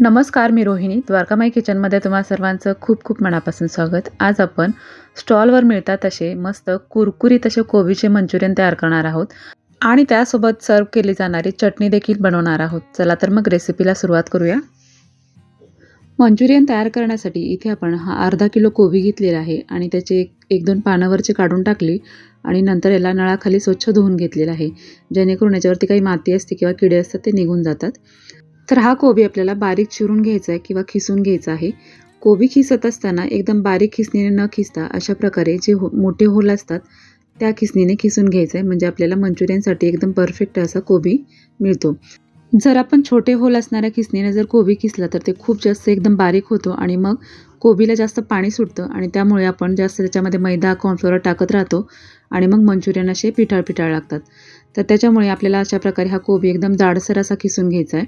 नमस्कार मी रोहिणी द्वारकामाई किचनमध्ये तुम्हा सर्वांचं खूप खूप मनापासून स्वागत. आज आपण स्टॉलवर मिळतात तसे मस्त कुरकुरीत असे कोबीचे मंचुरियन तयार करणार आहोत. आणि त्यासोबत सर्व केली जाणारी चटणी देखील बनवणार आहोत. चला तर मग रेसिपीला सुरुवात करूया. मंचुरियन तयार करण्यासाठी इथे आपण हा अर्धा किलो कोबी घेतलेला आहे आणि त्याचे एक एक दोन पानावरचे काढून टाकली आणि नंतर याला नळाखाली स्वच्छ धुवून घेतलेला आहे. जेणेकरून याच्यावरती काही माती असते किंवा किडे असतात ते निघून जातात. तर हा कोबी आपल्याला बारीक चिरून घ्यायचा आहे किंवा खिसून घ्यायचा आहे. कोबी खिसत असताना एकदम बारीक खिसणीने न खिसता अशा प्रकारे जे हो मोठे होल असतात त्या खिसणीने खिसून घ्यायचं आहे. म्हणजे आपल्याला मंचुरियनसाठी एकदम परफेक्ट असा कोबी मिळतो. जर आपण छोटे होल असणाऱ्या खिसणीने जर कोबी खिसला तर ते खूप जास्त एकदम बारीक होतो आणि मग कोबीला जास्त पाणी सुटतं आणि त्यामुळे आपण जास्त त्याच्यामध्ये मैदा कॉर्नफ्लोअर टाकत राहतो आणि मग मंचुरियन असे पिठाळ पिठाळ लागतात. तर त्याच्यामुळे आपल्याला अशा प्रकारे हा कोबी एकदम जाडसर असा खिसून घ्यायचा आहे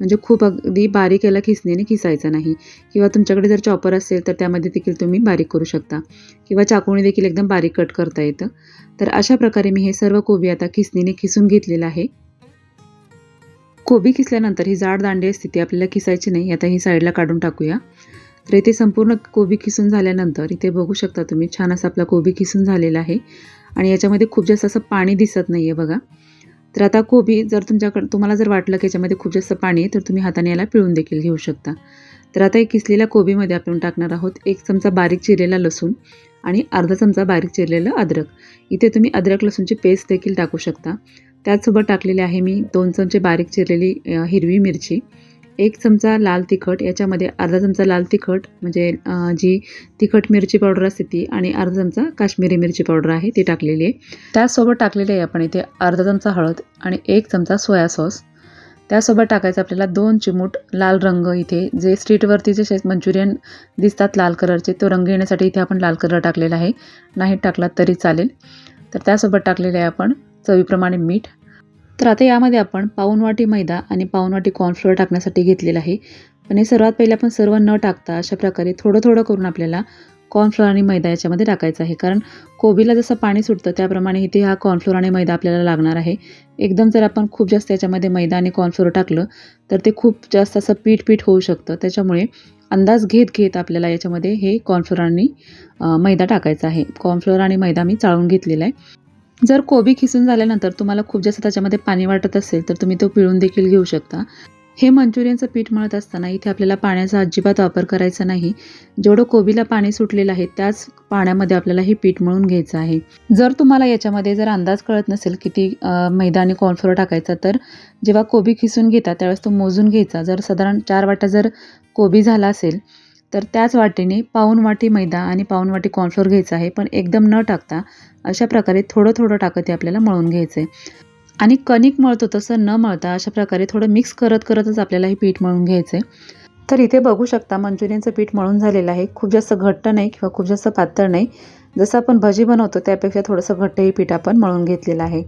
म्हणजे खूप अगदी बारीक याला खिसणीने खिसायचा नाही. किंवा तुमच्याकडे जर चॉपर असेल तर त्यामध्ये देखील तुम्ही बारीक करू शकता. किंवा चाकूने देखील एकदम बारीक कट करता येतं. तर अशा प्रकारे मी हे सर्व कोबी आता खिसणीने खिसून घेतलेलं आहे. कोबी खिसल्यानंतर ही जाड दांडी असते ती आपल्याला खिसायची नाही. आता ही साईडला काढून टाकूया. तर इथे संपूर्ण कोबी खिसून झाल्यानंतर इथे बघू शकता तुम्ही छान असा आपला कोबी खिसून झालेला आहे. आणि याच्यामध्ये खूप जास्त असं पाणी दिसत नाही आहे बघा. तर आता कोबी जर तुमच्याकडं तुम्हाला जर वाटलं की याच्यामध्ये खूप जास्त पाणी आहे तर तुम्ही हाताने याला पिळून देखील घेऊ शकता. तर आता एक किसलेल्या कोबीमध्ये आपण टाकणार आहोत एक चमचा बारीक चिरलेला लसूण आणि अर्धा चमचा बारीक चिरलेलं अद्रक. इथे तुम्ही अद्रक लसूणची पेस्ट देखील टाकू शकता. त्याचसोबत टाकलेले आहे मी दोन चमचे बारीक चिरलेली हिरवी मिरची. एक चमचा लाल तिखट याच्यामध्ये अर्धा चमचा लाल तिखट म्हणजे जी तिखट मिरची पावडर असते ती आणि अर्धा चमचा काश्मीरी मिरची पावडर आहे ती टाकलेली आहे. त्यासोबत टाकलेली आहे आपण इथे अर्धा चमचा हळद आणि एक चमचा सोया सॉस. त्यासोबत टाकायचं आपल्याला दोन चिमूट लाल रंग इथे जे स्ट्रीटवरती जे मंचुरियन दिसतात लाल कलरचे तो रंग येण्यासाठी इथे आपण लाल कलर टाकलेला आहे. नाही टाकला तरी चालेल. तर त्यासोबत टाकलेले आहे आपण चवीप्रमाणे मीठ तर आता यामध्ये आपण पाऊनवाटी मैदा आणि पाऊनवाटी कॉर्नफ्लोअर टाकण्यासाठी घेतलेलं आहे. पण हे सर्वात पहिले आपण सर्व न टाकता अशा प्रकारे थोडं थोडं करून आपल्याला कॉर्नफ्लोअर आणि मैदा याच्यामध्ये टाकायचं आहे. कारण कोबीला जसं पाणी सुटतं त्याप्रमाणे इथे हा कॉर्नफ्लोअर आणि मैदा आपल्याला लागणार आहे. एकदम जर आपण खूप जास्त याच्यामध्ये मैदा आणि कॉर्नफ्लोअर टाकलं तर ते खूप जास्त असं पीठ पीठ होऊ शकतं. त्याच्यामुळे अंदाज घेत घेत आपल्याला याच्यामध्ये हे कॉर्नफ्लोअर आणि मैदा टाकायचा आहे. कॉर्नफ्लोअर आणि मैदा मी चाळून घेतलेला आहे. जर कोबी खिसून झाल्यानंतर तुम्हाला खूप जास्त त्याच्यामध्ये पाणी वाटत असेल तर तुम्ही तो पिळून देखील घेऊ शकता. हे मंचुरियनचं पीठ मळत असताना इथे आपल्याला पाण्याचा अजिबात वापर करायचा नाही. जेवढं कोबीला पाणी सुटलेलं आहे त्याच पाण्यामध्ये आपल्याला हे पीठ मळून घ्यायचं आहे. जर तुम्हाला याच्यामध्ये जर अंदाज कळत नसेल किती मैदा आणि कॉर्नफ्लोअर टाकायचा तर जेव्हा कोबी खिसून घेता त्यावेळेस तो मोजून घ्यायचा. जर साधारण चार वाटा जर कोबी झाला असेल तर त्याच वाटीने पाऊन वाटी मैदा आणि पाऊन वाटी कॉर्नफ्लोअर घ्यायचा आहे. पण एकदम न टाकता अशा प्रकारे थोडं थोडं टाकत ते आपल्याला मळून घ्यायचं आहे आणि कणिक मळतो तसं न मळता अशा प्रकारे थोडं मिक्स करत करतच आपल्याला हे पीठ मळून घ्यायचं आहे तर इथे बघू शकता मंचुरियनचं पीठ मळून झालेलं आहे. खूप जास्त घट्ट नाही किंवा खूप जास्त पातळ नाही. जसं आपण भजी बनवतो त्यापेक्षा थोडंसं घट्टही पीठ आपण मळून घेतलेलं आहे.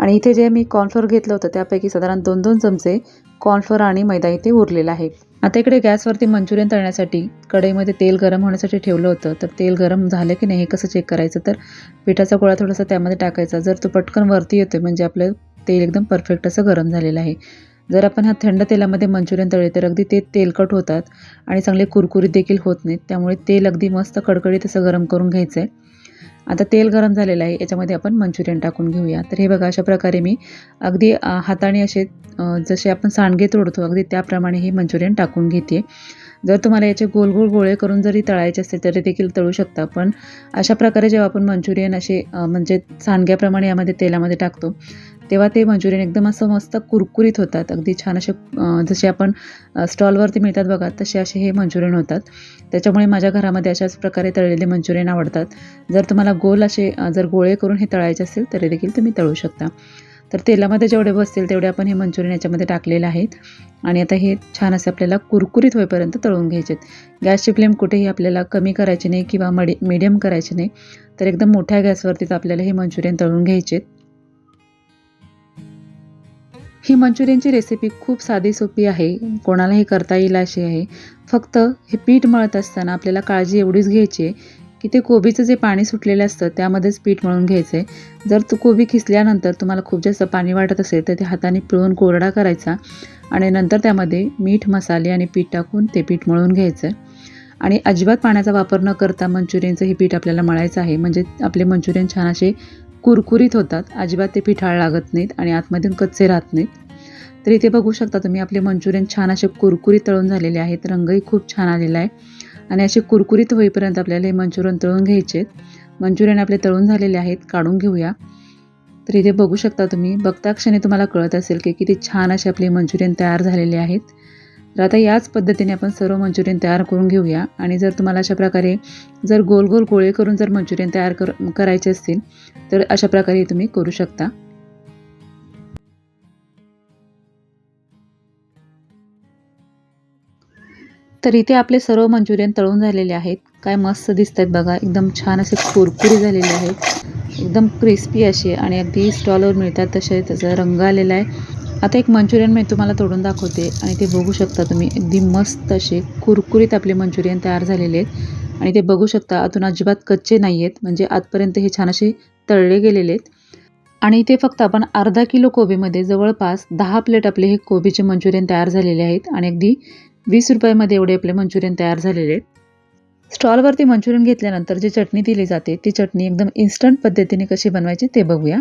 आणि इथे जे मी कॉर्नफ्लोअर घेतलं होतं त्यापैकी साधारण दोन दोन चमचे कॉर्नफ्लोअर आणि मैदा इथे उरलेला आहे. आता इकडे गॅसवरती मंचुरियन तळण्यासाठी कढईमध्ये तेल गरम होण्यासाठी ठेवलं होतं. तर तेल गरम झालं की नाही हे कसं चेक करायचं? तर पिठाचा गोळा थोडासा त्यामध्ये टाकायचा. जर तो पटकन वरती येतो म्हणजे आपलं तेल एकदम परफेक्ट असं गरम झालेलं आहे. जर आपण हा थंड तेलामध्ये मंचुरियन तळले तर अगदी ते तेलकट होतात आणि चांगले कुरकुरीत देखील होत नाहीत. त्यामुळे तेल अगदी मस्त कडकडीत असं गरम करून घ्यायचं आहे आता तेल गरम झालेलं आहे याच्यामध्ये आपण मंचुरियन टाकून घेऊया. तर हे बघा अशा प्रकारे मी अगदी हाताने असे जसे आपण सांडगे तोडतो अगदी त्याप्रमाणे हे मंचुरियन टाकून घेते. जर तुम्हाला याचे गोल गोल गोळे करून जरी तळायचे असतील तरी देखील तळू शकता. पण अशा प्रकारे जेव्हा आपण मंचुरियन असे म्हणजे सांडग्याप्रमाणे यामध्ये तेलामध्ये टाकतो तेव्हा ते मंचुरियन एकदम असं मस्त कुरकुरीत होतात. अगदी छान असे जसे आपण स्टॉलवरती मिळतात बघा तसे असे हे मंचुरियन होतात. त्याच्यामुळे माझ्या घरामध्ये अशाच प्रकारे तळलेले मंचुरियन आवडतात. जर तुम्हाला गोल असे जर गोळे करून हे तळायचे असतील तरी देखील तुम्ही तळू शकता. तर तेलामध्ये जेवढे बसतील तेवढे आपण हे मंचुरियन याच्यामध्ये टाकलेले आहेत. आणि आता हे छान असे आपल्याला कुरकुरीत होईपर्यंत तळून घ्यायचे आहेत. गॅसची फ्लेम कुठेही आपल्याला कमी करायची नाही किंवा मडी मीडियम करायची नाही. तर एकदम मोठ्या गॅसवरतीच आपल्याला हे मंचुरियन तळून घ्यायचे आहेत. ही मंचुरियनची रेसिपी खूप साधी सोपी आहे. कोणालाही करता येईल अशी आहे. फक्त हे पीठ मळत असताना आपल्याला काळजी एवढीच घ्यायची आहे की ते कोबीचं जे पाणी सुटलेलं असतं त्यामध्येच पीठ मळून घ्यायचं आहे. जर तू कोबी खिसल्यानंतर तुम्हाला खूप जास्त पाणी वाटत असेल तर ते हाताने पिळून कोरडा करायचा आणि नंतर त्यामध्ये मीठ मसाले आणि पीठ टाकून ते पीठ मळून घ्यायचं आणि अजिबात पाण्याचा वापर न करता मंचुरियनचं हे पीठ आपल्याला मळायचं आहे. म्हणजे आपले मंचुरियन छान असे कुरकुरीत होतात. अजिबात ते पिठाळ लागत नाहीत आणि आतमधून कच्चे राहत नाहीत. तर इथे बघू शकता तुम्ही आपले मंचुरियन छान असे कुरकुरीत तळून झालेले आहेत. रंगही खूप छान आलेला आहे. आणि असे कुरकुरीत होईपर्यंत आपल्याला हे मंचुरियन तळून घ्यायचे आहेत. मंचुरियन आपले तळून झालेले आहेत काढून घेऊया. तर इथे बघू शकता तुम्ही बघता क्षणी तुम्हाला कळत असेल की किती छान असे आपले मंचुरियन तयार झालेले आहेत. तर आता याच पद्धतीने आपण सर्व मंचुरियन तयार करून घेऊया. आणि जर तुम्हाला अशा प्रकारे जर गोल गोल गोळे करून जर मंचुरियन तयार कर करायचे असतील तर अशा प्रकारे तुम्ही करू शकता. तर इथे आपले सर्व मंचुरियन तळून झालेले आहेत. काय मस्त दिसत आहेत बघा. एकदम छान असे कुरकुरी झालेले आहेत. एकदम क्रिस्पी असे आणि अगदी स्टॉलवर मिळतात तसे. त्याचा रंग आलेला आहे. आता एक मंचुरियन मी तुम्हाला तोडून दाखवते आणि ते बघू शकता तुम्ही. अगदी मस्त असे कुरकुरीत आपले मंचुरियन तयार झालेले आहेत. आणि ते बघू शकता आतून अजिबात कच्चे नाही आहेत. म्हणजे आतपर्यंत हे छान असे तळले गेलेले आहेत. आणि इथे फक्त आपण अर्धा किलो कोबीमध्ये जवळपास दहा प्लेट आपले हे कोबीचे मंचुरियन तयार झालेले आहेत. आणि अगदी वीस रुपयामध्ये एवढे आपले मंचुरियन तयार झालेले आहेत. स्टॉलवरती मंचुरियन घेतल्यानंतर जी चटणी दिली जाते ती चटणी एकदम इन्स्टंट पद्धतीने कशी बनवायची ते बघूया.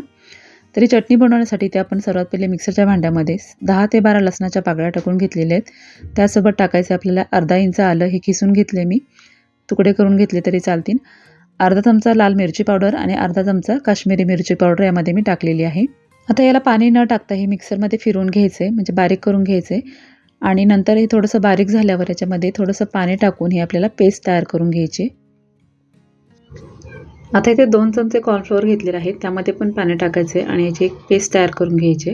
तरी चटणी बनवण्यासाठी ते आपण सर्वात पहिले मिक्सरच्या भांड्यामध्ये दहा ते बारा लसणाच्या पाकळ्या टाकून घेतलेल्या आहेत. त्यासोबत टाकायचे आपल्याला अर्धा इंच आलं हे किसून घेतले मी. तुकडे करून घेतले तरी चालतील. अर्धा चमचा लाल मिरची पावडर आणि अर्धा चमचा काश्मीरी मिरची पावडर यामध्ये मी टाकलेली आहे. आता याला पाणी न टाकता हे मिक्सरमध्ये फिरवून घ्यायचं आहे म्हणजे बारीक करून घ्यायचं. आहे आणि नंतर हे थोडंसं बारीक झाल्यावर याच्यामध्ये थोडंसं पाणी टाकून हे आपल्याला पेस्ट तयार करून घ्यायची. आता इथे दोन चमचे कॉर्नफ्लोअर घेतलेले आहेत. त्यामध्ये पण पाणी टाकायचे आणि याची एक पेस्ट तयार करून घ्यायची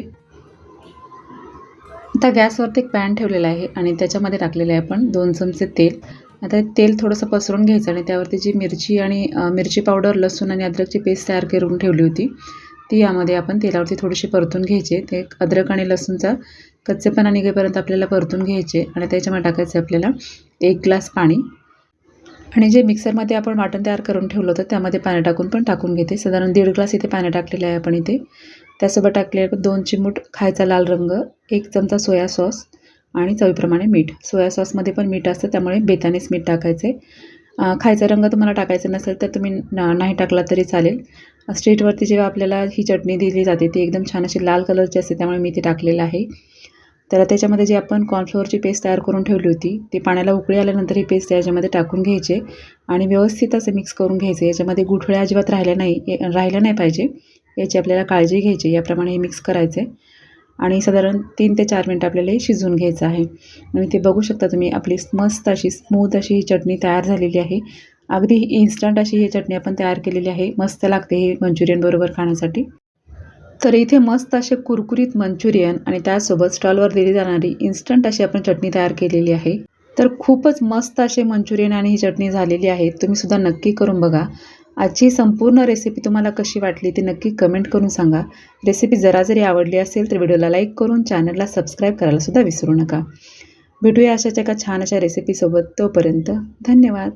आता गॅसवरती एक पॅन ठेवलेला आहे आणि त्याच्यामध्ये टाकलेलं आहे आपण दोन चमचे तेल. आता तेल थोडंसं पसरून घ्यायचं आणि त्यावरती जी मिरची आणि मिरची पावडर लसूण आणि अद्रकची पेस्ट तयार करून ठेवली होती ती यामध्ये आपण तेलावरती थोडीशी परतून घ्यायची ते अद्रक आणि लसूणचा कच्चेपणा निघेपर्यंत आपल्याला परतून घ्यायचे आणि त्याच्यामध्ये टाकायचे आपल्याला एक ग्लास पाणी. आणि जे मिक्सरमध्ये आपण वाटण तयार करून ठेवलं होतं त्यामध्ये पाणी टाकून पण टाकून घेते. साधारण दीड ग्लास इथे पाणी टाकलेलं आहे आपण इथे. त्यासोबत टाकले दोन चिमूट खायचा लाल रंग एक चमचा सोया सॉस आणि चवीप्रमाणे मीठ. सोया सॉसमध्ये पण मीठ असतं त्यामुळे बेतानेच मीठ टाकायचे. खायचा रंग तुम्हाला टाकायचा नसेल तर तुम्ही ना नाही टाकला तरी चालेल. स्ट्रीटवरती जेव्हा आपल्याला ही चटणी दिली जाते ती एकदम छान अशी लाल कलरची असते त्यामुळे मी ती टाकलेलं आहे. तर त्याच्यामध्ये जे आपण कॉर्नफ्लोअरची पेस्ट तयार करून ठेवली होती ती पाण्याला उकळी आल्यानंतर ही पेस्ट याच्यामध्ये टाकून घ्यायचे आणि व्यवस्थित असं मिक्स करून घ्यायचे. याच्यामध्ये गुठळ्या अजिबात राहिल्या नाही राहिल्या नाही पाहिजे. याची आपल्याला काळजी घ्यायची याप्रमाणे हे मिक्स करायचे. आणि साधारण तीन ते चार मिनटं आपल्याला हे शिजवून घ्यायचं आहे. आणि ते बघू शकता तुम्ही आपली मस्त अशी स्मूथ अशी ही चटणी तयार झालेली आहे. अगदी इन्स्टंट अशी ही चटणी आपण तयार केलेली आहे. मस्त लागते हे मंचुरियन बरोबर खाण्यासाठी. तर इथे मस्त असे कुरकुरीत मंचुरियन आणि त्यासोबत स्टॉलवर दिली जाणारी इन्स्टंट अशी आपण चटणी तयार केलेली आहे. तर खूपच मस्त असे मंचुरियन आणि ही चटणी झालेली आहे. तुम्ही सुद्धा नक्की करून बघा. आजची संपूर्ण रेसिपी तुम्हाला कशी वाटली ती नक्की कमेंट करून सांगा. रेसिपी जरा जरी आवडली असेल तर व्हिडिओला लाईक करून चॅनलला सबस्क्राईब करायला सुद्धा विसरू नका. भेटूया अशाच एका छान अशा रेसिपीसोबत तोपर्यंत धन्यवाद.